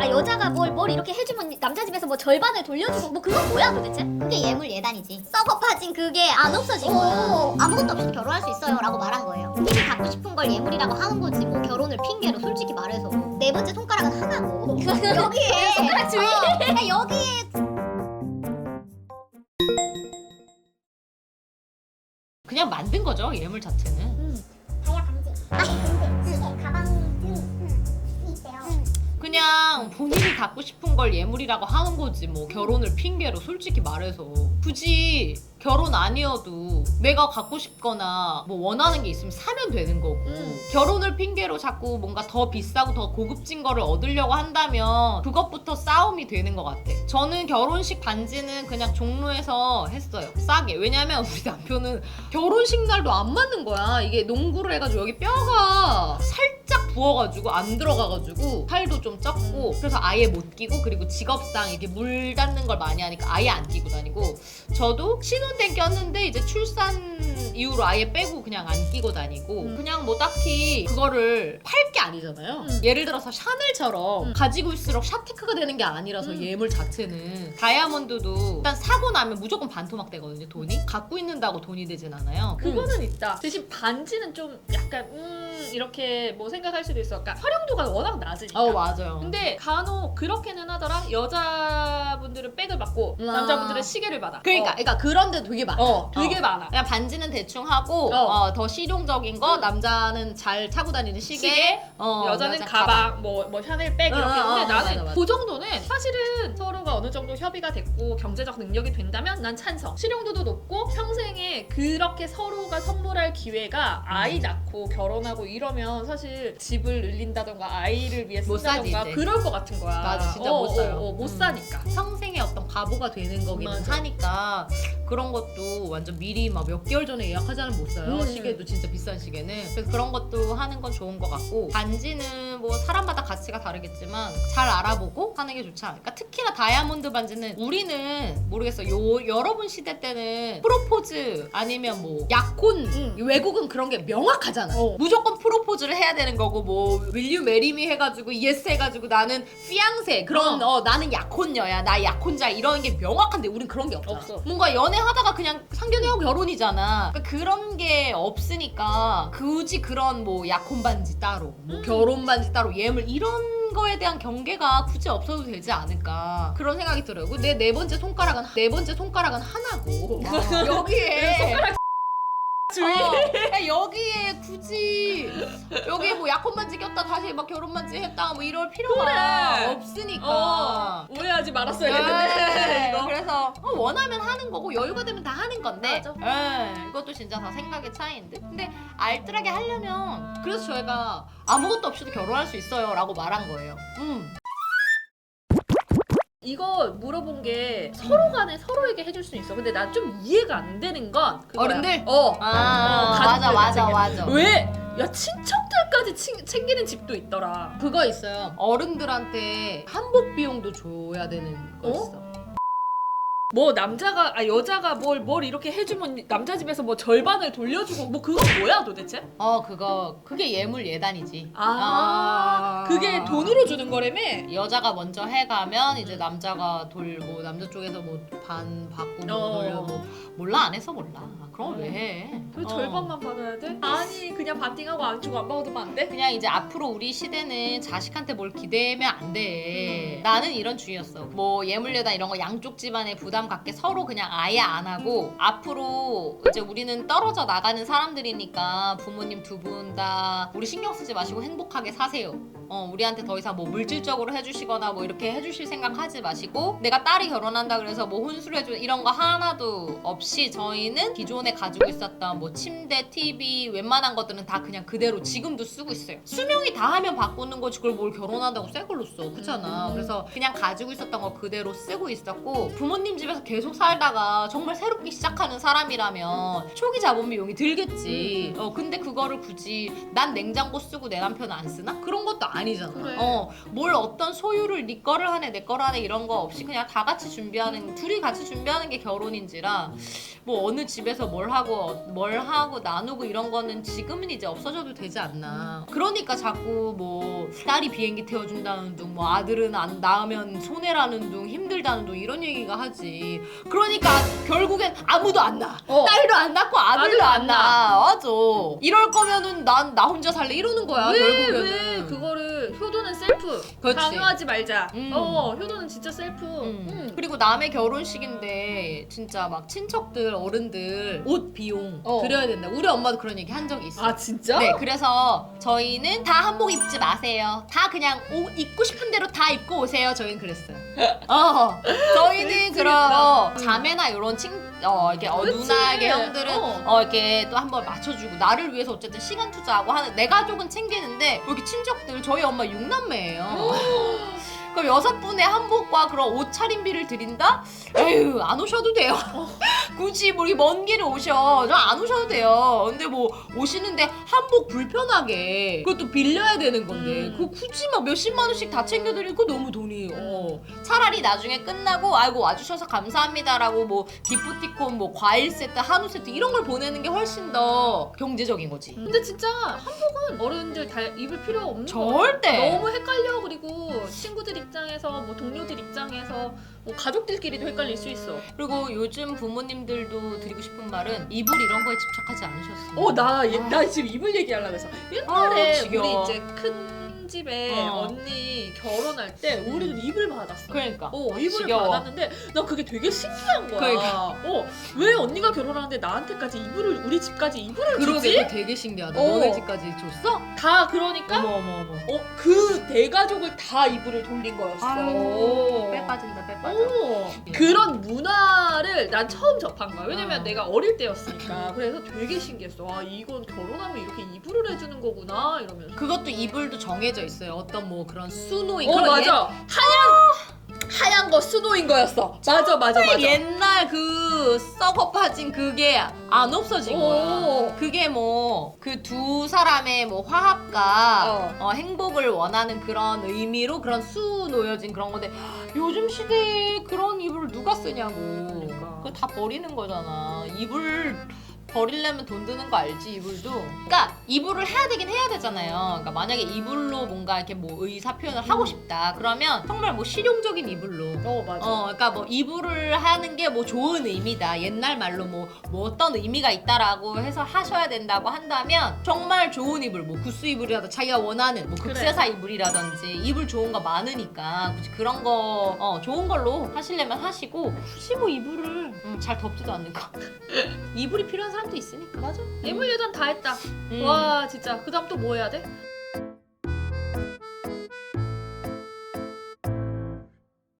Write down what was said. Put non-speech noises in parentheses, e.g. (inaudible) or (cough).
아 여자가 뭘 뭘 이렇게 해주면 남자 집에서 뭐 절반을 돌려주고 뭐 그건 뭐야 도대체? 그게 예물 예단이지. 썩어 빠진 그게 안 없어진 거야. 아무것도 없이도 결혼할 수 있어요라고 말한 거예요. 본인이 갖고 싶은 걸 예물이라고 하는 거지 뭐 결혼을 핑계로 솔직히 말해서 네 번째 손가락은 하나고 (laughs) 여기에 손가락 주위. 어, (laughs) 여기에 그냥 만든 거죠 예물 자체는. 다 그냥 본인이 갖고 싶은 걸 예물이라고 하는 거지 뭐. 결혼을 핑계로 솔직히 말해서. 굳이 결혼 아니어도 내가 갖고 싶거나 뭐 원하는 게 있으면 사면 되는 거고. 음. 결혼을 핑계로 자꾸 뭔가 더 비싸고 더 고급진 거를 얻으려고 한다면 그것부터 싸움이 되는 것 같아. 저는 결혼식 반지는 그냥 종로에서 했어요. 싸게. 왜냐면 우리 남편은 결혼식 날도 안 맞는 거야. 이게 농구를 해가지고 여기 뼈가 살짝 부어가지고 안 들어가가지고 팔도 좀 쪘고 그래서 아예 못 끼고 그리고 직업상 이렇게 물 닿는 걸 많이 하니까 아예 안 끼고 다니고 저도 신혼 때 꼈는데 이제 출산 이후로 아예 빼고 그냥 안 끼고 다니고 음. 그냥 뭐 딱히 그거를 팔 게 아니잖아요 음. 예를 들어서 샤넬처럼 음. 가지고 있을수록 샤테크가 되는 게 아니라서 음. 예물 자체는 다이아몬드도 일단 사고 나면 무조건 반토막 되거든요 돈이 갖고 있는다고 돈이 되진 않아요 그거는 있다. 대신 반지는 좀 약간 음 이렇게 뭐 생각할 수도 있어. 그러니까 활용도가 워낙 낮으니까. 어 맞아요 근데 간혹 그렇게는 하더라. 여자분들은 백을 받고 아. 남자분들은 시계를 받아. 그러니까 어, 그러니까 그런 데 되게 많아 어, 되게 많아. 그냥 반지는 대충 하고 어. 어, 더 실용적인 거 남자는 잘 차고 다니는 시계, 시계, 어, 여자는 여자 가방, 뭐, 뭐 샤넬 백 이렇게 어, 어, 하는데 어, 나는 맞아, 맞아. 그 정도는 사실은 어느 정도 협의가 됐고 경제적 능력이 된다면 난 찬성. 실용도도 높고 평생에 그렇게 서로가 선물할 기회가 아이 낳고 결혼하고 이러면 사실 집을 늘린다던가 아이를 위해 못 사지, 쓴다던가 이제. 그럴 것 같은 거야. 맞아, 진짜 어, 못 사요. 어, 어, 못 음. 사니까. 평생의 어떤 바보가 되는 거기는 맞아. 하니까 그런 것도 완전 미리 막 몇 개월 전에 예약하자는 못 사요 음. 시계도 진짜 비싼 시계는 그래서 그런 것도 하는 건 좋은 것 같고 반지는 뭐 사람마다 가치가 다르겠지만 잘 알아보고 하는 게 좋지 않을까? 특히나 다이아몬드 반지는 우리는 모르겠어. 요 여러분 시대 때는 프로포즈 아니면 뭐 약혼 음. 외국은 그런 게 명확하잖아. 어. 무조건 프로포즈를 해야 되는 거고 뭐 marry me 해가지고 yes 해가지고 나는 피앙세 그런 어, 나는 약혼녀야 나 약혼자 이런 게 명확한데 우린 그런 게 없잖아. 없어. 뭔가 연애하다가 그냥 상견례하고 결혼이잖아. 그러니까 그런 게 없으니까 굳이 그런 뭐 약혼 반지 따로 뭐 결혼 반지 따로 예물 이런 거에 대한 경계가 굳이 없어도 되지 않을까 그런 생각이 들어요 내네 번째 손가락은 네 번째 손가락은 하나고 (laughs) 어, 여기에. 어, 여기에 굳이 여기 뭐 약혼 반지 꼈다 다시 막 결혼 반지 했다 뭐 이럴 필요가. 없으니까. 어, 오해하지 말았어야 네, 했는데 어, 원하면 하는 거고 여유가 되면 다 하는 건데 맞아. 예, 이것도 진짜 다 생각의 차이인데 근데 알뜰하게 하려면 그래서 저희가 아무것도 없이도 결혼할 수 있어요 라고 말한 거예요 음. 이거 물어본 게 서로 간에 서로에게 해줄 수 있어. 근데 난 좀 이해가 안 되는 건 그거야. 어른들? 어. 아 어, 맞아 가족들 맞아. 맞아 왜? 야 친척들까지 친- 챙기는 집도 있더라. 그거 있어요 어른들한테 한복 비용도 줘야 되는 거 어? 있어 뭐 남자가 아 여자가 뭘 뭘 이렇게 해주면 남자 집에서 뭐 절반을 돌려주고 뭐 그건 뭐야 도대체? 어 그거 그게 예물 예단이지 아, 그게 돈으로 주는 거라며? 여자가 먼저 해가면 이제 남자가 돌고 남자 쪽에서 뭐 반 받고 뭐 어. 돌려 뭐 몰라 안 해서 몰라 그럼 왜 해? 그 어. 절반만 받아야 돼? 아니 그냥 반띵하고 안 주고 안 받으면 안 돼? 그냥 이제 앞으로 우리 시대는 자식한테 뭘 기대면 안 돼. 나는 이런 주의였어. 뭐 예물예단 이런 거 양쪽 집안에 부담 갖게 서로 그냥 아예 안 하고 앞으로 이제 우리는 떨어져 나가는 사람들이니까 부모님 두 분 다 우리 신경 쓰지 마시고 행복하게 사세요. 어, 우리한테 더 이상 뭐 물질적으로 해주시거나 뭐 이렇게 해주실 생각 하지 마시고 내가 딸이 결혼한다 그래서 뭐 혼수를 해주 이런 거 하나도 없이 저희는 기존에 가지고 있었던 뭐 침대, TV 웬만한 것들은 다 그냥 그대로 지금도 쓰고 있어요. 수명이 다 하면 바꾸는 거지 그걸 뭘 결혼한다고 새 걸로 써. 그렇잖아. 음. 그래서 그냥 가지고 있었던 거 그대로 쓰고 있었고 부모님 집에서 계속 살다가 정말 새롭게 시작하는 사람이라면 초기 자본 비용이 들겠지. 어 근데 그거를 굳이 난 냉장고 쓰고 내 남편은 안 쓰나? 그런 것도 아니잖아. 그래. 어, 뭘 어떤 소유를 네 거를 하네 내 거를 하네 이런 거 없이 그냥 다 같이 준비하는 둘이 같이 준비하는 게 결혼인지라 뭐 어느 집에서 뭘 하고 뭘 하고 나누고 이런 거는 지금은 이제 없어져도 되지 않나. 그러니까 자꾸 뭐 딸이 비행기 태워준다는 둥, 뭐 아들은 안 낳으면 손해라는 둥, 힘들다는 둥 이런 얘기가 하지. 그러니까 결국엔 아무도 안 낳아. 어. 딸도 안 낳고 아들도 아들도 안안 낳아. 맞아. 이럴 거면은 난 나 혼자 살래 이러는 거야 왜, 결국에는. 왜 그거를 효도는 셀프 그렇지. 강요하지 말자 음. 어 효도는 진짜 셀프 음. 음. 그리고 남의 결혼식인데 진짜 막 친척들 어른들 옷 비용 어. 드려야 된다. 우리 엄마도 그런 얘기 한 적이 있어. 아 진짜? 네, 그래서 저희는 다 한복 입지 마세요. 다 그냥 옷 입고 싶은 대로 다 입고 오세요. 저희는 그랬어요. (laughs) 어, 저희는 그런 어, 자매나 이런 친, 어, 이렇게 어, 그치. 누나에게 형들은 어. 어. 이렇게 또 한번 맞춰주고 나를 위해서 어쨌든 시간 투자하고 하는 내 가족은 챙기는데 여기 친척들 저희 엄마 6남매예요. (gasps) (laughs) 그럼 여섯 분의 한복과 그런 옷 차림비를 드린다? 에휴 안 오셔도 돼요. (laughs) 굳이 뭐 이렇게 먼 길을 오셔. 저 안 오셔도 돼요. 근데 뭐 오시는데 한복 불편하게 그것도 빌려야 되는 건데 음. 그거 굳이 막 몇십만 원씩 다 챙겨드리고 너무 돈이 어. 차라리 나중에 끝나고 아이고 와주셔서 감사합니다라고 뭐 기프티콘 뭐 과일 세트 한우 세트 이런 걸 보내는 게 훨씬 더 경제적인 거지. 근데 진짜 한복은 어른들 다 입을 필요 없는 거 절대. 너무 헷갈려 그리고 친구들 입장에서 뭐 동료들 입장에서 뭐 가족들끼리도 헷갈릴 수 있어. 그리고 요즘 부모님들도 드리고 싶은 말은 이불 이런 거에 집착하지 않으셨으면. 어나 나 지금 이불 얘기하려고 해서 옛날에 아, 지겨워. 우리 이제 큰 집에 어. 언니 결혼할 때 우리도 이불 받았어. 그러니까. 어 이불을 지겨워. 받았는데 나 그게 되게 신기한 거야. 그러니까. 어 왜 언니가 결혼하는데 나한테까지 이불을 우리 집까지 이불을 그러게 주지? 그거 되게 신기하다. 어. 너네 집까지 줬어? 다 그러니까 어머 어머 어머. 어그 대가족을 다 이불을 돌린 거였어. 아유, 빼 빠진다 빼 빠져. 어, 그런 문화 를 난 처음 접한 거야. 왜냐면 어. 내가 어릴 때였으니까. 그래서 되게 신기했어. 아, 이건 결혼하면 이렇게 이불을 해주는 거구나. 이러면서. 그것도 이불도 정해져 있어요. 어떤 뭐 그런 수노인 어, 그런 맞아. 하얀, 하얀 거 수노인 거였어. 맞아, 맞아, 맞아. 옛날 그 썩어 빠진 그게 안 없어진 거야. 오. 그게 뭐 그 두 사람의 뭐 화합과 어, 행복을 원하는 그런 의미로 그런 수 놓여진 그런 건데 요즘 시대에 그런 이불을 누가 쓰냐고. 그러니까. 그거 다 버리는 거잖아. 이불 버리려면 돈 드는 거 알지 이불도. 그러니까 이불을 해야 되긴 해야 되잖아요. 그러니까 만약에 이불로 뭔가 이렇게 뭐 의사 표현을 하고 싶다. 그러면 정말 뭐 실용적인 이불로. 어, 맞아. 어, 그러니까 뭐 이불을 하는 게 뭐 좋은 의미다. 옛날 말로 뭐, 뭐 어떤 의미가 있다라고 해서 하셔야 된다고 한다면 정말 좋은 이불, 뭐 구스 이불이라도 자기가 원하는 뭐. 극세사 이불이라든지 이불 좋은 거 많으니까 굳이 그런 거 어, 좋은 걸로 하시려면 하시고 굳이 뭐 이불을 음, 잘 덮지도 않는 거. (laughs) 이불이 필요한 사람도 있으니까. 맞아. 예물 예단 다 했다. 음. 와, 진짜. 그 다음 또 뭐 해야 돼?